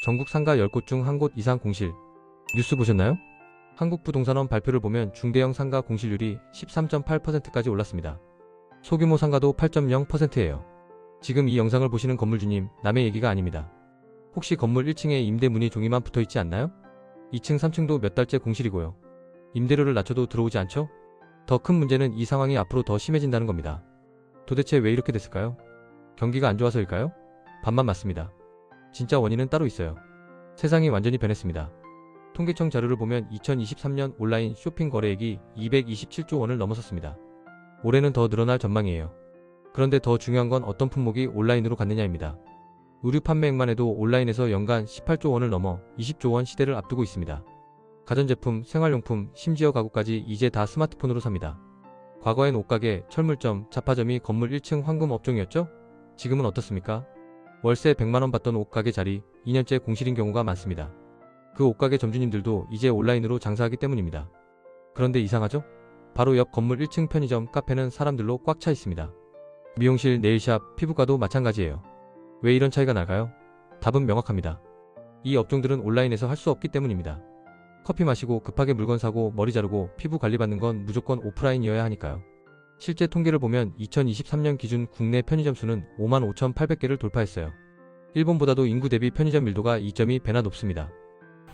전국 상가 10곳 중 한 곳 이상 공실. 뉴스 보셨나요? 한국부동산원 발표를 보면 중대형 상가 공실률이 13.8%까지 올랐습니다. 소규모 상가도 8.0%예요. 지금 이 영상을 보시는 건물주님, 남의 얘기가 아닙니다. 혹시 건물 1층에 임대 문의 종이만 붙어 있지 않나요? 2층, 3층도 몇 달째 공실이고요. 임대료를 낮춰도 들어오지 않죠? 더 큰 문제는 이 상황이 앞으로 더 심해진다는 겁니다. 도대체 왜 이렇게 됐을까요? 경기가 안 좋아서일까요? 반만 맞습니다. 진짜 원인은 따로 있어요. 세상이 완전히 변했습니다. 통계청 자료를 보면 2023년 온라인 쇼핑 거래액이 227조 원을 넘어섰습니다. 올해는 더 늘어날 전망이에요. 그런데 더 중요한 건 어떤 품목이 온라인으로 갔느냐입니다. 의류 판매액만 해도 온라인에서 연간 18조 원을 넘어 20조 원 시대를 앞두고 있습니다. 가전제품, 생활용품, 심지어 가구까지 이제 다 스마트폰으로 삽니다. 과거엔 옷가게, 철물점, 잡화점이 건물 1층 황금 업종이었죠? 지금은 어떻습니까? 월세 100만원 받던 옷가게 자리 2년째 공실인 경우가 많습니다. 그 옷가게 점주님들도 이제 온라인으로 장사하기 때문입니다. 그런데 이상하죠? 바로 옆 건물 1층 편의점, 카페는 사람들로 꽉 차 있습니다. 미용실, 네일샵, 피부과도 마찬가지예요. 왜 이런 차이가 날까요? 답은 명확합니다. 이 업종들은 온라인에서 할 수 없기 때문입니다. 커피 마시고 급하게 물건 사고 머리 자르고 피부 관리 받는 건 무조건 오프라인이어야 하니까요. 실제 통계를 보면 2023년 기준 국내 편의점 수는 55,800개를 돌파했어요. 일본보다도 인구 대비 편의점 밀도가 2.2배나 높습니다.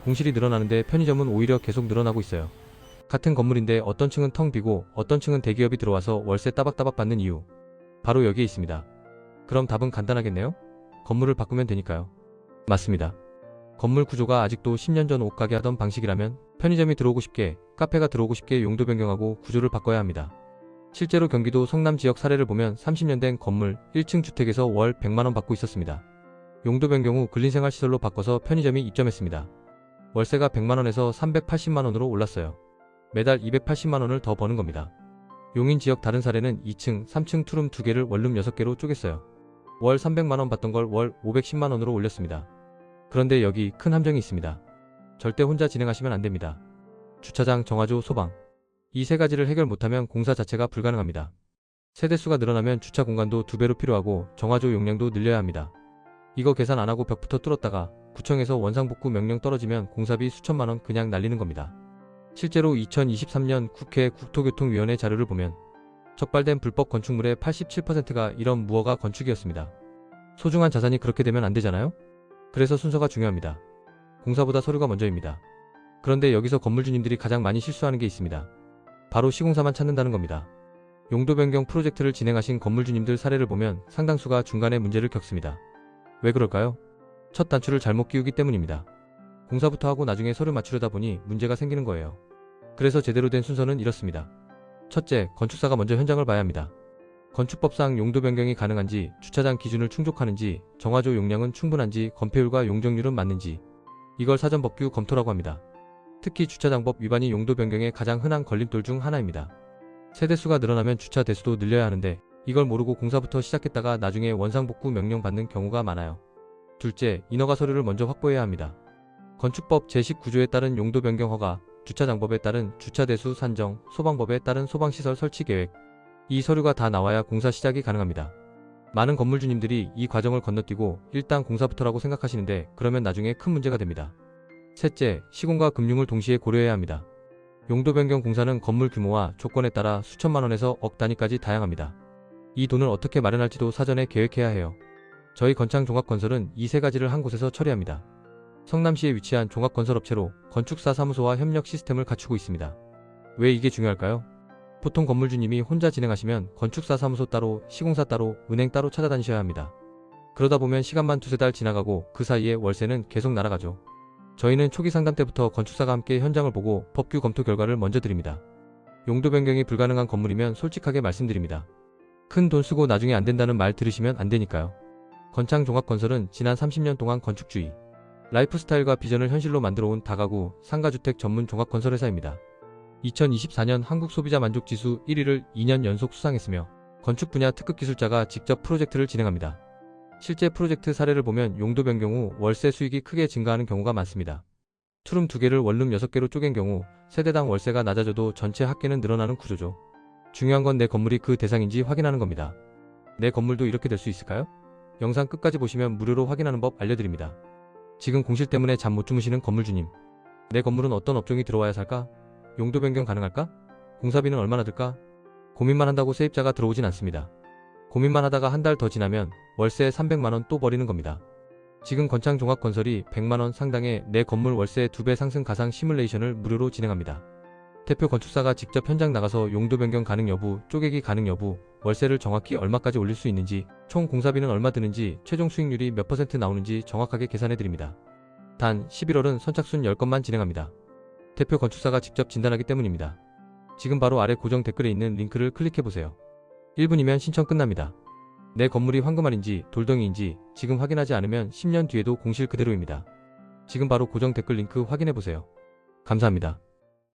공실이 늘어나는데 편의점은 오히려 계속 늘어나고 있어요. 같은 건물인데 어떤 층은 텅 비고 어떤 층은 대기업이 들어와서 월세 따박따박 받는 이유. 바로 여기에 있습니다. 그럼 답은 간단하겠네요? 건물을 바꾸면 되니까요. 맞습니다. 건물 구조가 아직도 10년 전 옷가게 하던 방식이라면 편의점이 들어오고 싶게, 카페가 들어오고 싶게 용도 변경하고 구조를 바꿔야 합니다. 실제로 경기도 성남 지역 사례를 보면 30년 된 건물 1층 주택에서 월 100만원 받고 있었습니다. 용도 변경 후 근린생활시설로 바꿔서 편의점이 입점했습니다. 월세가 100만원에서 380만원으로 올랐어요. 매달 280만원을 더 버는 겁니다. 용인 지역 다른 사례는 2층, 3층 투룸 2개를 원룸 6개로 쪼갰어요. 월 300만원 받던 걸 월 510만원으로 올렸습니다. 그런데 여기 큰 함정이 있습니다. 절대 혼자 진행하시면 안 됩니다. 주차장, 정화조, 소방. 이 세 가지를 해결 못하면 공사 자체가 불가능합니다. 세대수가 늘어나면 주차 공간도 두 배로 필요하고 정화조 용량도 늘려야 합니다. 이거 계산 안 하고 벽부터 뚫었다가 구청에서 원상복구 명령 떨어지면 공사비 수천만 원 그냥 날리는 겁니다. 실제로 2023년 국회 국토교통위원회 자료를 보면 적발된 불법 건축물의 87%가 이런 무허가 건축이었습니다. 소중한 자산이 그렇게 되면 안 되잖아요? 그래서 순서가 중요합니다. 공사보다 서류가 먼저입니다. 그런데 여기서 건물주님들이 가장 많이 실수하는 게 있습니다. 바로 시공사만 찾는다는 겁니다. 용도 변경 프로젝트를 진행하신 건물주님들 사례를 보면 상당수가 중간에 문제를 겪습니다. 왜 그럴까요? 첫 단추를 잘못 끼우기 때문입니다. 공사부터 하고 나중에 서류 맞추려다 보니 문제가 생기는 거예요. 그래서 제대로 된 순서는 이렇습니다. 첫째, 건축사가 먼저 현장을 봐야 합니다. 건축법상 용도 변경이 가능한지, 주차장 기준을 충족하는지, 정화조 용량은 충분한지, 건폐율과 용적률은 맞는지, 이걸 사전 법규 검토라고 합니다. 특히 주차장법 위반이 용도 변경의 가장 흔한 걸림돌 중 하나입니다. 세대수가 늘어나면 주차 대수도 늘려야 하는데, 이걸 모르고 공사부터 시작했다가 나중에 원상복구 명령 받는 경우가 많아요. 둘째, 인허가 서류를 먼저 확보해야 합니다. 건축법 제19조에 따른 용도 변경 허가, 주차장법에 따른 주차대수 산정, 소방법에 따른 소방시설 설치 계획, 이 서류가 다 나와야 공사 시작이 가능합니다. 많은 건물주님들이 이 과정을 건너뛰고 일단 공사부터라고 생각하시는데 그러면 나중에 큰 문제가 됩니다. 셋째, 시공과 금융을 동시에 고려해야 합니다. 용도 변경 공사는 건물 규모와 조건에 따라 수천만 원에서 억 단위까지 다양합니다. 이 돈을 어떻게 마련할지도 사전에 계획해야 해요. 저희 건창종합건설은 이 세 가지를 한 곳에서 처리합니다. 성남시에 위치한 종합건설업체로 건축사 사무소와 협력 시스템을 갖추고 있습니다. 왜 이게 중요할까요? 보통 건물주님이 혼자 진행하시면 건축사 사무소 따로, 시공사 따로, 은행 따로 찾아다니셔야 합니다. 그러다 보면 시간만 두세 달 지나가고 그 사이에 월세는 계속 날아가죠. 저희는 초기 상담 때부터 건축사가 함께 현장을 보고 법규 검토 결과를 먼저 드립니다. 용도 변경이 불가능한 건물이면 솔직하게 말씀드립니다. 큰 돈 쓰고 나중에 안 된다는 말 들으시면 안 되니까요. 건창종합건설은 지난 30년 동안 건축주의, 라이프스타일과 비전을 현실로 만들어 온 다가구, 상가주택 전문 종합건설회사입니다. 2024년 한국소비자 만족지수 1위를 2년 연속 수상했으며 건축 분야 특급 기술자가 직접 프로젝트를 진행합니다. 실제 프로젝트 사례를 보면 용도 변경 후 월세 수익이 크게 증가하는 경우가 많습니다. 투룸 2개를 원룸 6개로 쪼갠 경우 세대당 월세가 낮아져도 전체 합계는 늘어나는 구조죠. 중요한 건 내 건물이 그 대상인지 확인하는 겁니다. 내 건물도 이렇게 될 수 있을까요? 영상 끝까지 보시면 무료로 확인하는 법 알려드립니다. 지금 공실 때문에 잠 못 주무시는 건물주님. 내 건물은 어떤 업종이 들어와야 살까? 용도 변경 가능할까? 공사비는 얼마나 들까? 고민만 한다고 세입자가 들어오진 않습니다. 고민만 하다가 한 달 더 지나면 월세 300만원 또 버리는 겁니다. 지금 건창종합건설이 100만원 상당의 내 건물 월세 2배 상승 가상 시뮬레이션을 무료로 진행합니다. 대표 건축사가 직접 현장 나가서 용도 변경 가능 여부, 쪼개기 가능 여부, 월세를 정확히 얼마까지 올릴 수 있는지, 총 공사비는 얼마 드는지, 최종 수익률이 몇 퍼센트 나오는지 정확하게 계산해 드립니다. 단 11월은 선착순 10건만 진행합니다. 대표 건축사가 직접 진단하기 때문입니다. 지금 바로 아래 고정 댓글에 있는 링크를 클릭해 보세요. 1분이면 신청 끝납니다. 내 건물이 황금알인지 돌덩이인지 지금 확인하지 않으면 10년 뒤에도 공실 그대로입니다. 지금 바로 고정 댓글 링크 확인해 보세요. 감사합니다.